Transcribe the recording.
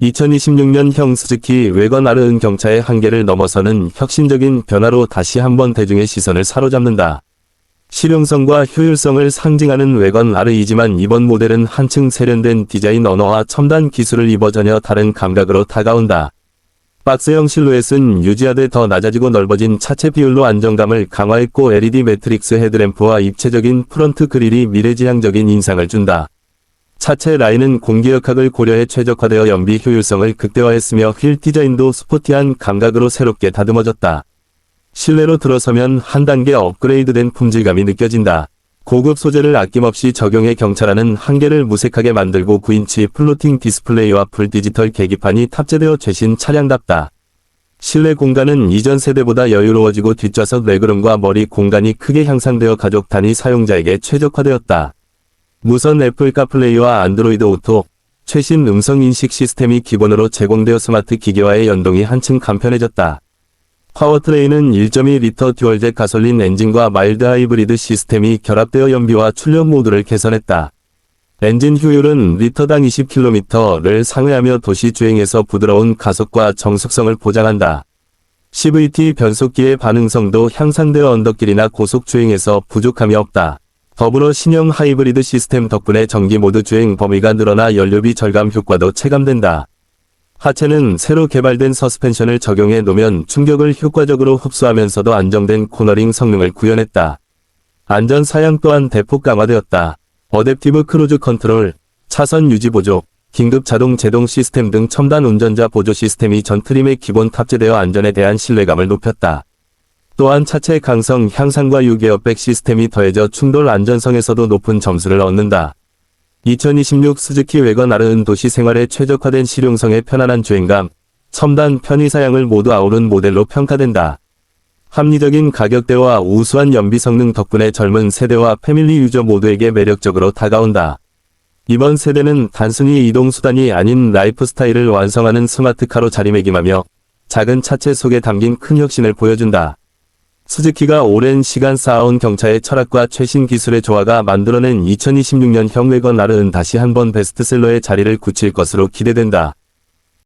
2026년 형 스즈키 외건 아르은 경차의 한계를 넘어서는 혁신적인 변화로 다시 한번 대중의 시선을 사로잡는다. 실용성과 효율성을 상징하는 외건 R이지만 이번 모델은 한층 세련된 디자인 언어와 첨단 기술을 입어 전혀 다른 감각으로 다가온다. 박스형 실루엣은 유지하되 더 낮아지고 넓어진 차체 비율로 안정감을 강화했고 LED 매트릭스 헤드램프와 입체적인 프런트 그릴이 미래지향적인 인상을 준다. 차체 라인은 공기역학을 고려해 최적화되어 연비 효율성을 극대화했으며 휠 디자인도 스포티한 감각으로 새롭게 다듬어졌다. 실내로 들어서면 한 단계 업그레이드된 품질감이 느껴진다. 고급 소재를 아낌없이 적용해 경차라는 한계를 무색하게 만들고 9인치 플로팅 디스플레이와 풀 디지털 계기판이 탑재되어 최신 차량답다. 실내 공간은 이전 세대보다 여유로워지고 뒷좌석 레그룸과 머리 공간이 크게 향상되어 가족 단위 사용자에게 최적화되었다. 무선 애플 카 플레이와 안드로이드 오토, 최신 음성 인식 시스템이 기본으로 제공되어 스마트 기계와의 연동이 한층 간편해졌다. 파워트레인은 1.2리터 듀얼잭 가솔린 엔진과 마일드 하이브리드 시스템이 결합되어 연비와 출력 모두를 개선했다. 엔진 효율은 리터당 20km를 상회하며 도시 주행에서 부드러운 가속과 정숙성을 보장한다. CVT 변속기의 반응성도 향상되어 언덕길이나 고속 주행에서 부족함이 없다. 더불어 신형 하이브리드 시스템 덕분에 전기 모드 주행 범위가 늘어나 연료비 절감 효과도 체감된다. 하체는 새로 개발된 서스펜션을 적용해 놓으면 충격을 효과적으로 흡수하면서도 안정된 코너링 성능을 구현했다. 안전 사양 또한 대폭 강화되었다. 어댑티브 크루즈 컨트롤, 차선 유지 보조, 긴급 자동 제동 시스템 등 첨단 운전자 보조 시스템이 전 트림에 기본 탑재되어 안전에 대한 신뢰감을 높였다. 또한 차체 강성 향상과 유계어백 시스템이 더해져 충돌 안전성에서도 높은 점수를 얻는다. 2026 스즈키 외건 아르은 도시 생활에 최적화된 실용성의 편안한 주행감, 첨단 편의 사양을 모두 아우른 모델로 평가된다. 합리적인 가격대와 우수한 연비 성능 덕분에 젊은 세대와 패밀리 유저 모두에게 매력적으로 다가온다. 이번 세대는 단순히 이동수단이 아닌 라이프 스타일을 완성하는 스마트카로 자리매김하며 작은 차체 속에 담긴 큰 혁신을 보여준다. 스즈키가 오랜 시간 쌓아온 경차의 철학과 최신 기술의 조화가 만들어낸 2026년 형외건 아르은 다시 한번 베스트셀러의 자리를 굳힐 것으로 기대된다.